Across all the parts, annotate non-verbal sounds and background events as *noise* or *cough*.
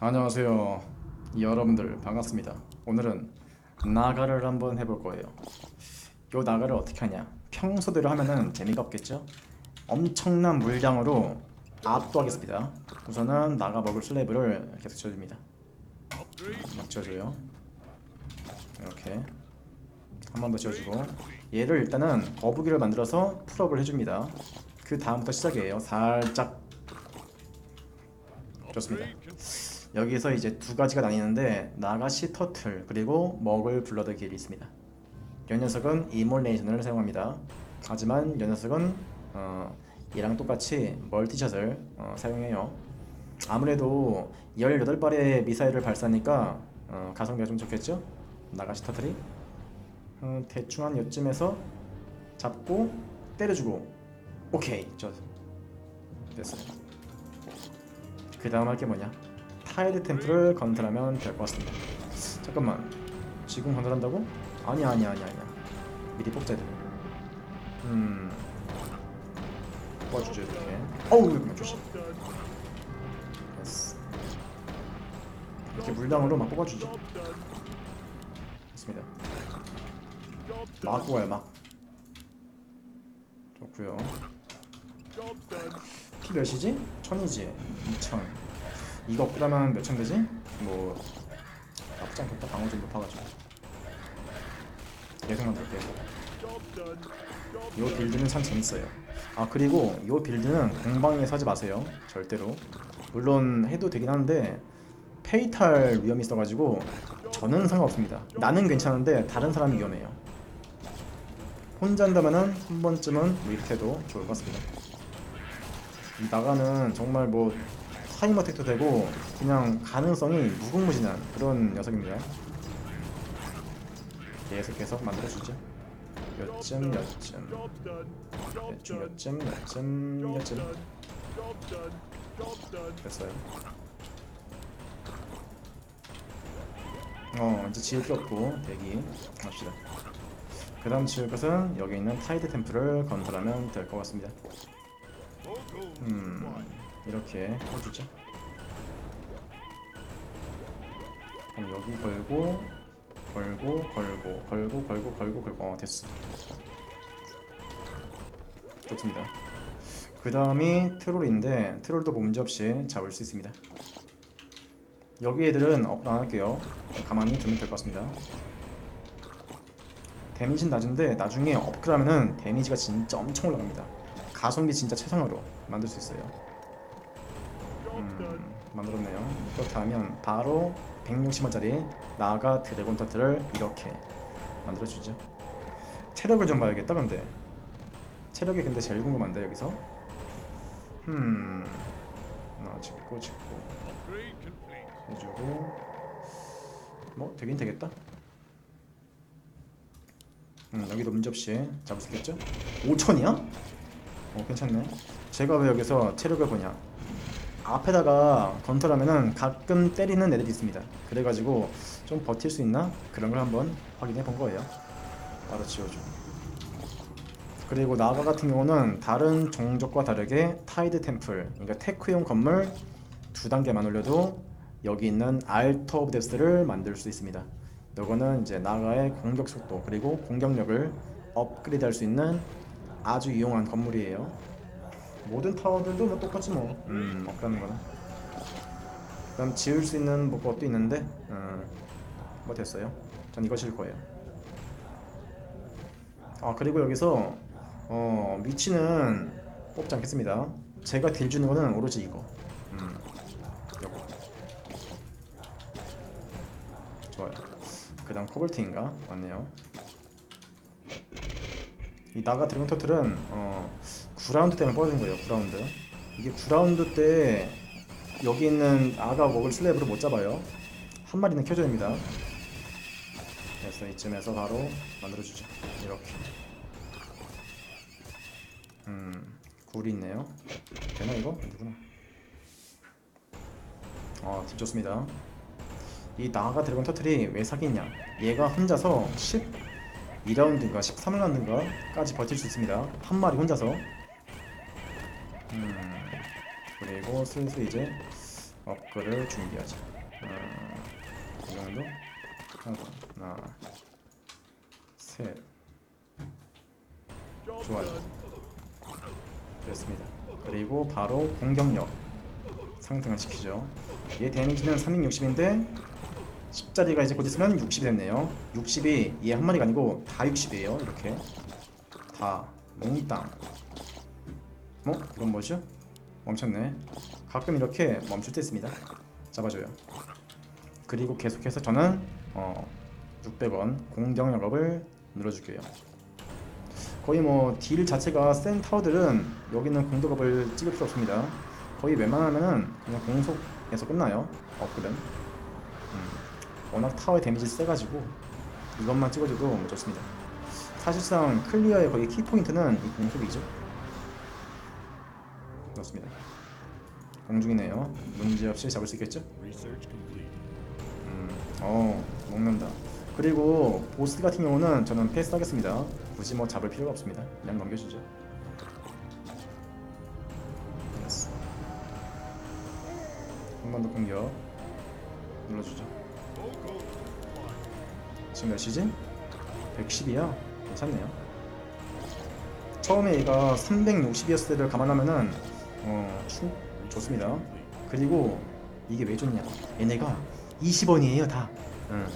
안녕하세요. 여러분들 반갑습니다. 오늘은 나가를 한번 해볼 거예요. 요 나가를 어떻게 하냐? 평소대로 하면은 재미가 없겠죠? 엄청난 물량으로 압도하겠습니다. 우선은 나가 먹을 슬래브를 계속 지어줍니다. 막 지어줘요. 이렇게 한 번더 지어주고 얘를 일단은 거북이를 만들어서 풀업을 해줍니다. 그 다음부터 시작이에요. 살짝 좋습니다. 여기서 이제 두 가지가 나뉘는데 나가시 터틀 그리고 먹을 블러드 길이 있습니다. 이 녀석은 이몰레이션을 사용합니다. 하지만 이 녀석은 어, 얘랑 똑같이 멀티샷을 어, 사용해요. 아무래도 18발의 미사일을 발사하니까 어, 가성비가 좀 좋겠죠? 나가시 터틀이 어, 대충 한 요쯤에서 잡고 때려주고 오케이 저 됐어요. 그 다음 할 게 뭐냐? 타이드 템플을 건설하면 될 것 같습니다. 잠깐만, 지금 건설한다고? 아니야, 아니야, 아니야, 아니야. 미리 뽑자 돼. 음, 뽑아주죠 이렇게. 어우, 잠깐만 조심. 됐어. 이렇게 물량으로 막 뽑아주죠. 됐습니다. 막 뽑아요, 막. 좋고요. 피 몇이지? 천이지? 이천. 이거 업그라면 몇천 되지? 뭐 나쁘지 않겠다. 방어 좀 높아가지고. 계속 만들 계속. 이 빌드는 참 재밌어요. 아 그리고 이 빌드는 공방에서 하지 마세요. 절대로. 물론 해도 되긴 하는데 페이탈 위험이 있어가지고 저는 상관없습니다. 나는 괜찮은데 다른 사람이 위험해요. 혼자 한다면은 한 번쯤은 무입해도 좋을 것 같습니다. 이 나가는 정말 뭐 타임 어택도 되고 그냥 가능성이 무궁무진한 그런 녀석입니다. 계속 계속 만들어주죠. 요쯤 요쯤 대충 요쯤 요쯤 요쯤 됐어요. 어 이제 지을 게 없고 대기 합시다. 그 다음 지을 것은 여기 있는 타이드 템플을 건설하면 될 것 같습니다. 음 이렇게 해주죠. 그럼 여기 걸고 걸고 걸고 걸고 걸고 걸고 걸고 어 됐어. 좋습니다. 그 다음이 트롤인데 트롤도 문제없이 잡을 수 있습니다. 여기 애들은 업안 할게요. 가만히 두면 될 것 같습니다. 데미지는 낮은데 나중에 업그라면은 데미지가 진짜 엄청 올라갑니다. 가성비 진짜 최상으로 만들 수 있어요. 음, 만들었네요. 그렇다면 바로 160원짜리 나가 드래곤 터트를 이렇게 만들어주죠. 체력을 좀 봐야겠다 근데 체력이 근데 제일 궁금한데 여기서 음 하나 짓고 짓고 해주고 뭐 되긴 되겠다. 음, 여기도 문제없이 잡을 수 있겠죠? 5천이야? 어 괜찮네. 제가 왜 여기서 체력을 보냐? 앞에다가 건설하면은 가끔 때리는 애들이 있습니다. 그래가지고 좀 버틸 수 있나 그런 걸 한번 확인해 본 거예요. 바로 지워줘. 그리고 나가 같은 경우는 다른 종족과 다르게 타이드 템플, 그러니까 테크용 건물 두 단계만 올려도 여기 있는 알터 오브 데스를 만들 수 있습니다. 요거는 이제 나가의 공격 속도 그리고 공격력을 업그레이드 할 수 있는 아주 유용한 건물이에요. 모든 타워들도 뭐 똑같지 뭐. 음, 업그라는 거는. 그럼 지을 수 있는 뭐 것도 있는데, 음, 뭐 됐어요. 전 이거 질 거예요. 아 그리고 여기서 어 위치는 뽑지 않겠습니다. 제가 딜 주는 거는 오로지 이거. 음, 요거. 좋아요. 그 다음 코볼트인가 맞네요. 이 나가 드래곤 터틀은 어 9라운드 때문에 뽑아준 거예요. 9라운드. 이게 9라운드 때 여기 있는 아가 먹을 슬랩으로 못 잡아요. 한 마리는 켜줘야 됩니다. 그래서 이쯤에서 바로 만들어주죠. 이렇게. 음, 굴이 있네요. 되나 이거? 아니구나. 아, 딜 좋습니다. 이 나가 드래곤 터틀이 왜 사기냐? 얘가 혼자서 12라운드인가 13라운드인가까지 버틸 수 있습니다. 한 마리 혼자서. 음, 그리고 슬슬 이제 업글을 준비하자. 어, 이 정도 하고 하나, 셋. 좋아요. 됐습니다. 그리고 바로 공격력 상승을 시키죠. 얘 데미지는 360인데 10짜리가 이제 곧 있으면 60이 됐네요. 60이 얘 한 마리가 아니고 다 60이에요. 이렇게 다 몽땅. 어? 이건 뭐죠? 멈췄네. 가끔 이렇게 멈출 때 있습니다. 잡아줘요. 그리고 계속해서 저는 어 600원 공격력업을 눌러줄게요. 거의 뭐 딜 자체가 센 타워들은 여기는 공격업을 찍을 필요 없습니다. 거의 웬만하면은 그냥 공속에서 끝나요. 업글은. 음, 워낙 타워의 데미지 세가지고 이것만 찍어줘도 뭐 좋습니다. 사실상 클리어의 거의 키포인트는 이 공속이죠. 그렇습니다. 공중이네요. 문제 없이 잡을 수 있겠죠? 음, 어, 먹는다. 그리고 보스 같은 경우는 저는 패스하겠습니다. 굳이 뭐 잡을 필요가 없습니다. 그냥 넘겨주죠. 됐어. 한번 더 공격 눌러주죠. 지금 몇 시지? 110이야. 괜찮네요. 처음에 얘가 360이었을 때를 감안하면은 어 추, 좋습니다. 그리고 이게 왜 좋냐? 얘네가 20원이에요 다. 응.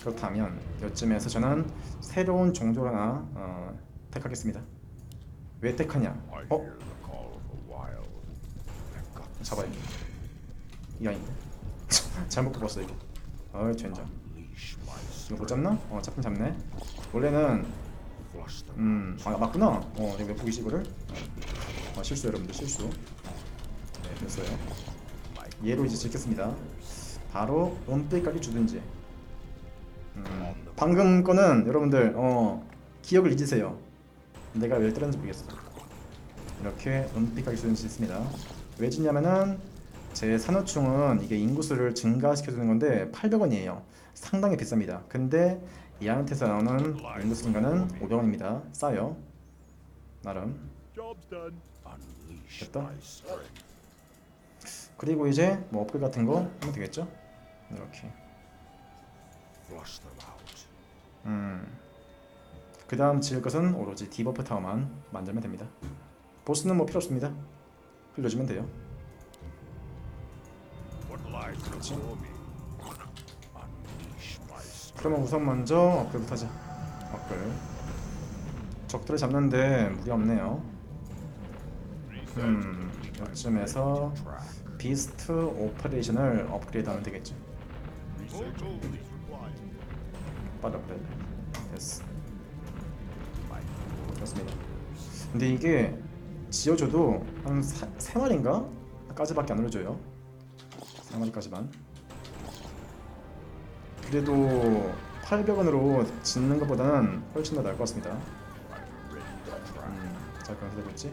그렇다면 요쯤에서 저는 새로운 종족 하나 어, 택하겠습니다. 왜 택하냐? 어? 잡아야 돼. 이 아닌데. 잘못 뽑았어 이거. 어이 젠장. 이거 못 잡나? 어 잡긴 잡네. 원래는 음, 아 맞구나. 어, 내가 왜 보이지 이거를? 어, 실수 여러분들 실수. 네, 됐어요. 얘로 이제 찍겠습니다. 바로 은빛까지 주든지. 음, 방금 거는 여러분들 어 기억을 잊으세요. 내가 왜 때렸는지 모르겠어. 이렇게 은빛까지 주든지 있습니다. 왜 주냐면은 제 산호충은 이게 인구수를 증가시켜주는 건데 800원이에요. 상당히 비쌉니다. 근데 얘한테서 나오는 인구수 증가는 500원입니다. 싸요. 나름. 됐다. 그리고 이제 뭐 업글 같은 거 하면 되겠죠? 이렇게. 음. 그 다음 지을 것은 오로지 디버프 타워만 만들면 됩니다. 보스는 뭐 필요 없습니다. 흘려주면 돼요. 그렇지. 그러면 우선 먼저 업글부터 하자. 업글. 적들을 잡는데 무리 없네요. 음, 이쯤에서 비스트 오퍼레이션을 업그레이드하면 required. 빠르 업그레이드. 됐어. 그렇습니다. 근데 이게 지어줘도 한 사, 세 마리인가? 까지밖에 안 올려줘요. 세 마리까지만. 그래도 800원으로 짓는 것보다는 훨씬 더 나을 것 같습니다. 음, 자 그럼 기다리고 있지?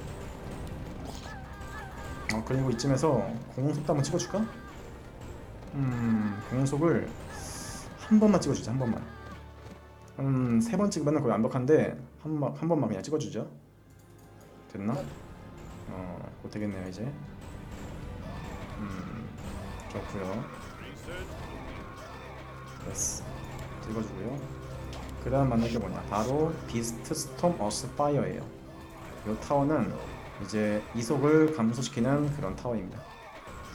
어 그리고 이쯤에서 공속도 한번 찍어줄까? 음 공속을 한 번만 찍어주자 한 번만. 음 세 번 찍으면 거의 완벽한데 한, 번, 한 번만 그냥 찍어주죠. 됐나? 어 그거 되겠네요 이제. 음 좋고요. 됐어. 찍어주고요. 그 다음 만날 게 뭐냐? 바로 비스트 스톰 어스 파이어예요. 이 타워는 이제 이속을 감소시키는 그런 타워입니다.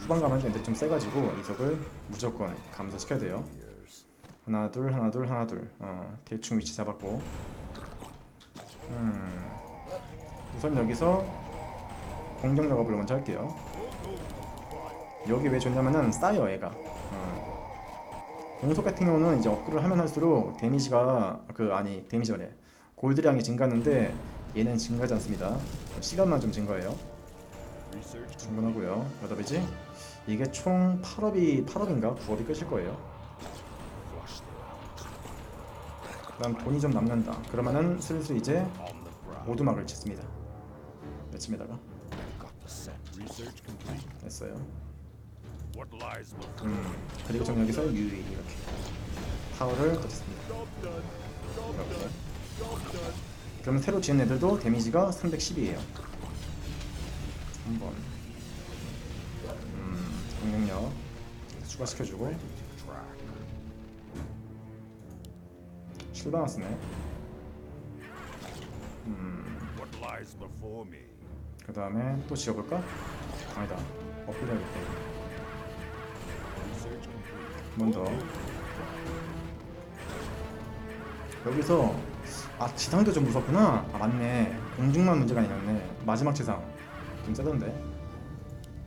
가면 근데 좀 세가지고 이속을 무조건 감소시켜야 돼요. 하나 둘 하나 둘 하나 둘. 어, 대충 위치 잡았고. 음, 우선 여기서 공격 작업을 먼저 할게요. 여기 왜 좋냐면은 쌓여 얘가. 어. 공속 같은 경우는 이제 업글을 하면 할수록 데미지가 그 아니 데미지가 래 골드량이 증가하는데 얘는 증가하지 않습니다 시간만 좀 증가해요 충분하고요 몇 업이지? 이게 총 8업이 8업인가 9업이 끝일 거예요. 그다음 돈이 좀 남는다. 그러면은 슬슬 이제. 오두막을 짓습니다. complete. 됐어요. 음 그리고 좀 여기서 유리 이렇게 타워를. Job 이렇게. 그러면 새로 지은 애들도 데미지가 310이에요. 한번 음 추가시켜주고 실바나 쓰네 음? 그 다음에 또 지어볼까? 아니다 업그레이드 해야겠다 Research complete. 한번더 여기서 아 지상도 좀 무섭구나 아 맞네 공중만 문제가 아니었네 마지막 지상 좀 세던데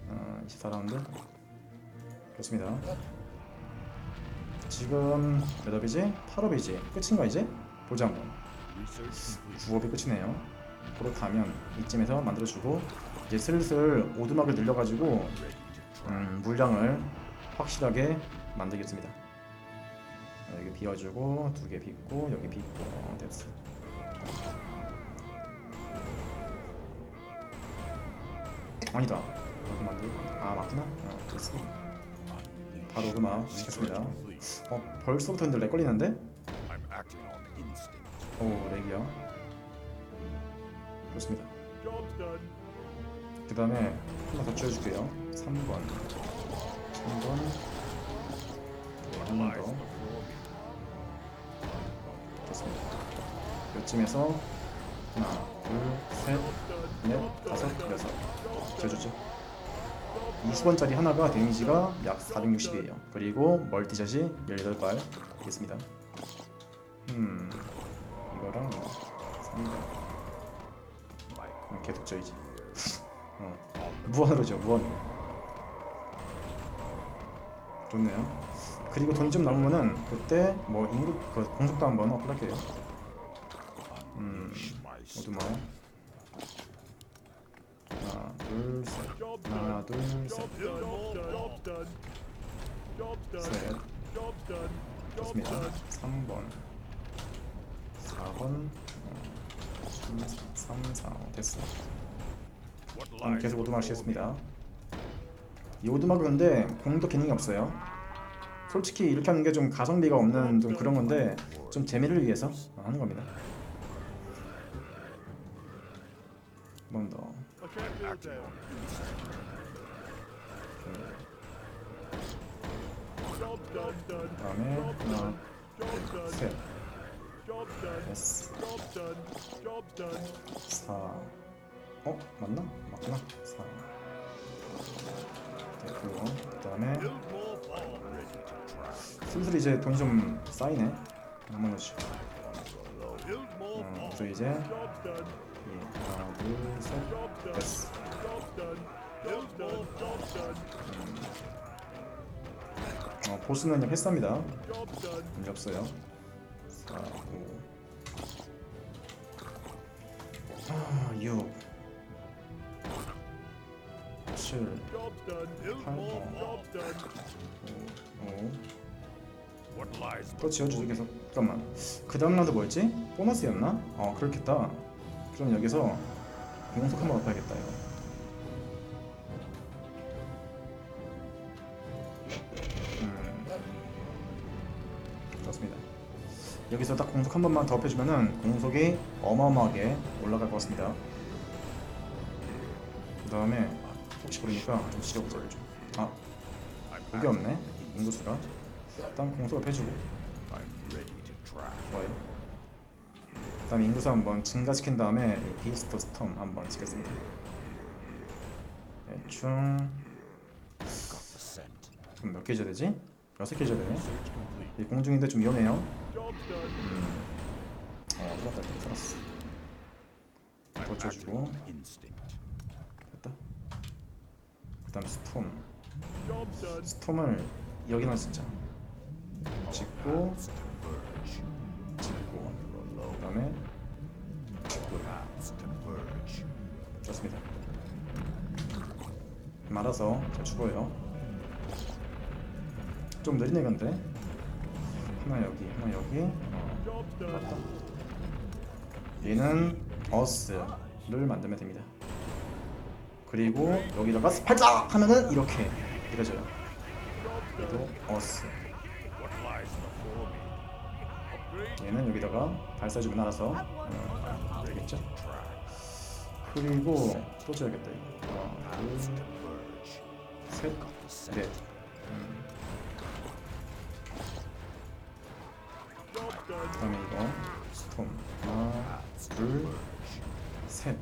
어, 24라운드 그렇습니다 지금 몇 업이지? 8업이지 끝인가 이제? 보자 한번 Research complete. 9업이 끝이네요 가면 이쯤에서 만들어주고 이제 슬슬 오두막을 늘려가지고. 음, 물량을 확실하게 만들겠습니다. 어, 여기 비워주고 두개 빚고 여기 빚고 어, 됐어. 아니다. 여기 만들. 아 맞구나. 어, 됐어. 바로 오두막 시켰습니다. 어 벌써부터 근데 렉 걸리는데? 오 렉이야. 좋습니다. 그 다음에 하나 더 지어줄게요. 3번. 3번. What 한번 lies 더. 요쯤에서 하나, 둘, 셋, 넷, 다섯, 여섯 지어주죠. 20원짜리 하나가 데미지가 약 460이에요. 그리고 멀티샷이 18발 있습니다. 음, 이거랑 3번 음, 계속 져이지. 어, 무한으로 죠 무한으로. 좋네요. 그리고 돈좀 남으면은 그때 뭐 인구 그 공속도 한번 어플할게요. 음, 뭐 하나, 둘, 셋, 하나, 둘, 셋. 셋. 좋습니다. 3번, 4번, 3, 3, 4, 됐어. What 음, 계속 오두막? 시켰습니다. 이 오두막은 근데 공도 기능이 없어요. 솔직히 이렇게 하는 게 좀 가성비가 없는 좀 그런 건데 좀 재미를 위해서 하는 겁니다. 한 번 더. Done. 그다음에 하나. 셋. 됐어. 4 어? 맞나? 맞구나 4 됐고 그 다음에 try. 슬슬 이제 돈이 좀 쌓이네 more 어, farm. 그래서 이제. 예, 어, 보스는 패스합니다. 문제 없어요 4 5 아, 6 7 Job's done. Build Farm. more. Job's done. 5 What lies 또 지어주기 계속 잠깐만 그 다음 라운드 뭐였지? 보너스였나? 어 그렇겠다 그럼 여기서 공속 한번 넣어야겠다 이거. 음. 좋습니다. 여기서 딱 공속 한 번만 더 펴주면은 공속이 어마어마하게 올라갈 것 같습니다. 그 다음에 혹시 모르니까 좀 지려보자 좀아 I'm 그게 없네. 인구수가. 일단 to try. 좋아요. 그다음 인구수 한번 증가시킨 다음에 이 비스트 스톰 한번 치겠습니다. 대충 scent. 그럼 몇개 줘야 되지? 여섯 개 줘야 되네. 공중인데 좀 위험해요. 음. 어, acting 줘주고 on instinct. 됐다. 그 다음 스톰. Job's done. 스톰을 여기만 진짜 찍고 말아서 잘 죽어요. 좀 느리네 근데 하나 여기 하나 여기 어. 맞다. 얘는 어스를 만들면 됩니다. 그리고 여기다가 스팔자 하면은 이렇게 이루어져요. 그리고 어스? 얘는 여기다가 발사주면 알아서 어, 되겠죠? 그리고 또 줘야겠다 이거 하 셋? 네. 그럼 이거 스톰 하나 둘셋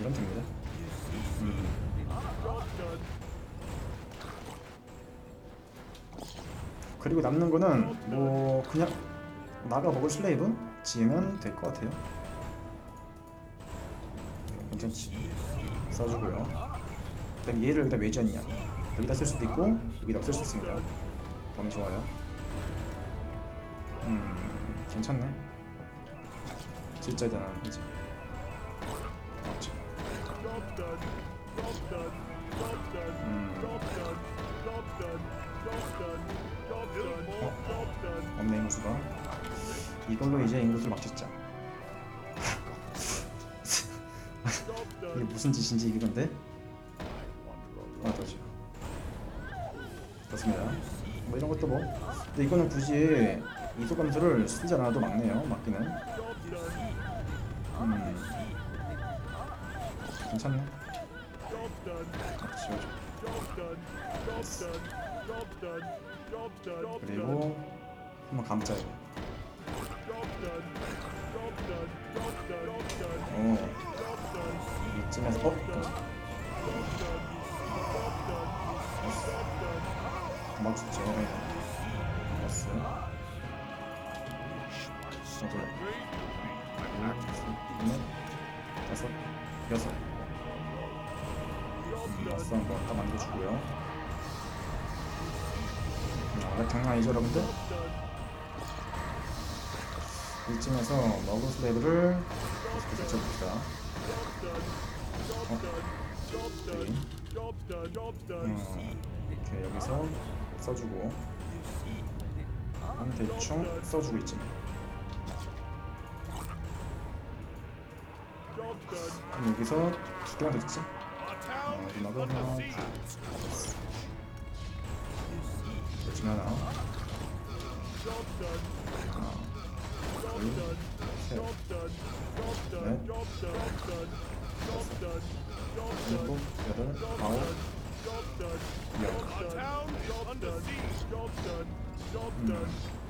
이런 됩니다. 음. 그리고 남는 거는 뭐 그냥 나가 먹을 슬레이브 지면 될 것 같아요. 굉장히 써주고요. 그다음 얘를 여기다 왜 지었냐. 여기다 쓸 수도 있고 여기다 쓸 수 있습니다. 너무 좋아요. 음 괜찮네. 진짜 맞죠 done. Job done. 음. done. 없네 인구수가 이걸로 이제 인구수를 막 짓자 이게. 무슨 짓인지 이게 근데 맞아죠 그렇습니다 뭐 이런 것도 뭐 근데 이거는 굳이 이속 감소를 쓰지 않아도 막네요 막기는. 음 괜찮네. 아, 지워줘. 그리고 한번 감자 이 장난 아니죠 여러분들? 이쯤에서 머그 슬래브를 계속해서 붙여봅시다 done. 여기. Done. 음, 이렇게 여기서 써주고 한 대충 써주고 있지. 그럼 여기서 두 개만 더 짓지? 어, 마지막은 하나 둘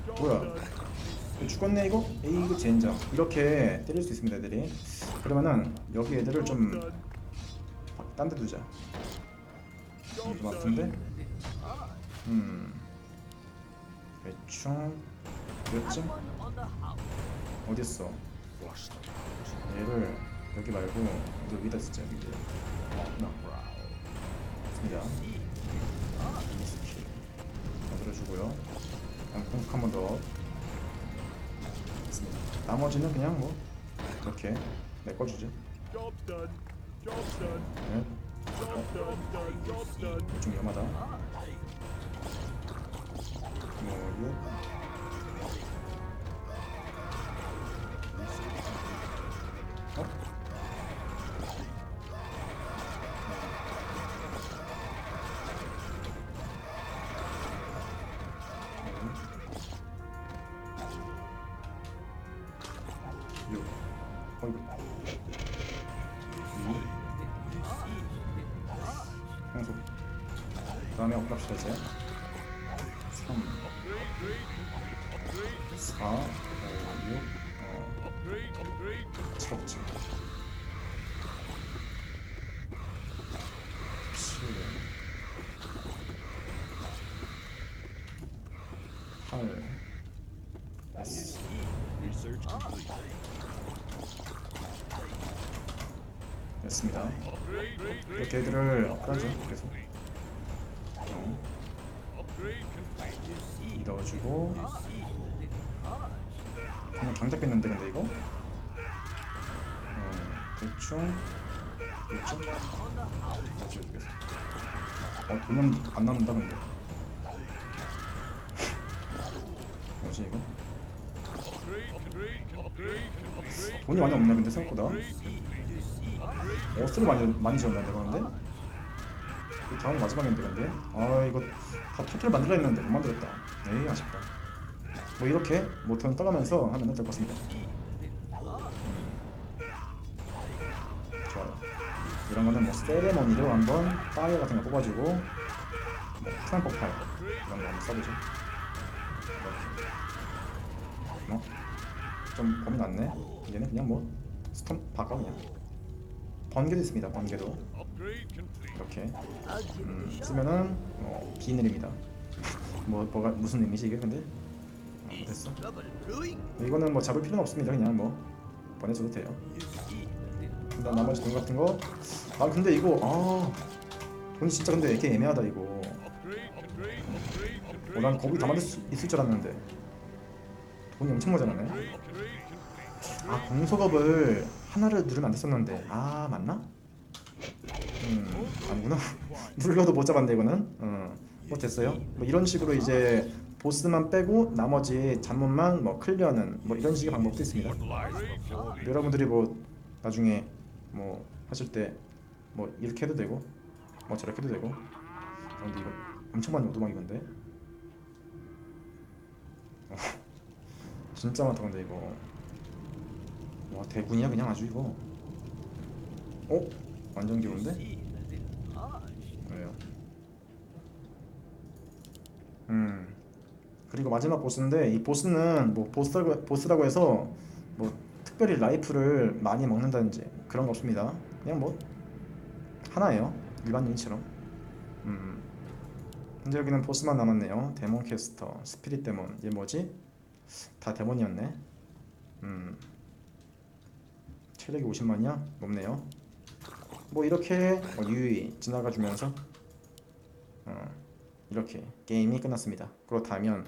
Job 뭐야? 죽었네 이거? 에이그 젠장 이렇게 때릴 수 있습니다 애들이 그러면은 여기 애들을 좀. 딴 데 두자 done. 같은데? 음 대충 몇쯤? 어딨어 얘를 여기 말고 여기 여기다 쓰자 여기 나 좋습니다 이 스킬 만들어주고요 공격 한 번 더 됐습니다 나머지는 그냥 뭐 이렇게 메꿔주죠. Job done. 네. Done. 좀 위험하다 뭐 이거 어? 요. 어이구. 이. 향수. 그 다음에 업합시다 이 됐습니다. 이렇게 애들을 업하죠 계속 complete. 밀어주고 그냥 강 잡겠는데 근데 이거? 어, 대충 대충 어떻게 어 돈은 안 남는다 근데 뭐지 이거? 돈이 많이 없네 근데 생각보다 어스를 많이 많이 지었나 내가 근데? 이 다음 마지막인데 근데? 아 이거 다 토탈 만들려 했는데 못 만들었다 에이 아쉽다 뭐 이렇게 모턴 떠가면서 하면 될 것 같습니다 좋아요 이런 거는 뭐 세레머니로 한번 파이어 같은 거 뽑아주고 뭐 프랑포 파이 이런 거 한번 써보죠 어? 좀 범위 낮네. 얘는 그냥 뭐 스톤 바꿔 그냥. 번개도 있습니다. 번개도. 이렇게 음, 쓰면은 어, 비 내립니다. 뭐 뭐가 무슨 의미지 이게 근데 어, 됐어. 이거는 뭐 잡을 필요는 없습니다. 그냥 뭐 보내줘도 돼요. 일단 나머지 돈 같은 거. 아 근데 이거 아 돈이 진짜 근데 이렇게 애매하다 이거. 어, 난 거기 다 만들 수 있을 줄 알았는데 돈이 엄청 모자라네. 아 공속업을 하나를 누르면 안 됐었는데. 아 맞나? 음 아니구나. *laughs* 눌러도 못 잡았네 이거는. 어뭐 됐어요? 뭐 이런 식으로 이제 보스만 빼고 나머지 잔문만 뭐 클리어는 뭐 이런 식의 방법도 있습니다. 여러분들이 뭐 나중에 뭐 하실 때 뭐 이렇게 해도 되고 뭐 저렇게 해도 되고. 아, 근데 이거 엄청 많이 오도막이 건데. 어, *laughs* 진짜 많다 근데 이거 와 대군이야 그냥 아주 이거. 어? 완전 귀여운데? 그래요? 음. 그리고 마지막 보스인데 이 보스는 뭐 보스라고, 보스라고 해서 뭐 특별히 라이프를 많이 먹는다든지 그런 거 없습니다. 그냥 뭐 하나예요 일반 유닛처럼. 음. 근데 여기는 보스만 남았네요. 데몬 캐스터 스피릿 데몬. 얘 뭐지? 다 데몬이었네. 음 체력이 50만이야? 높네요. 뭐 이렇게 어, 유유히 지나가주면서 어, 이렇게 게임이 끝났습니다. 그렇다면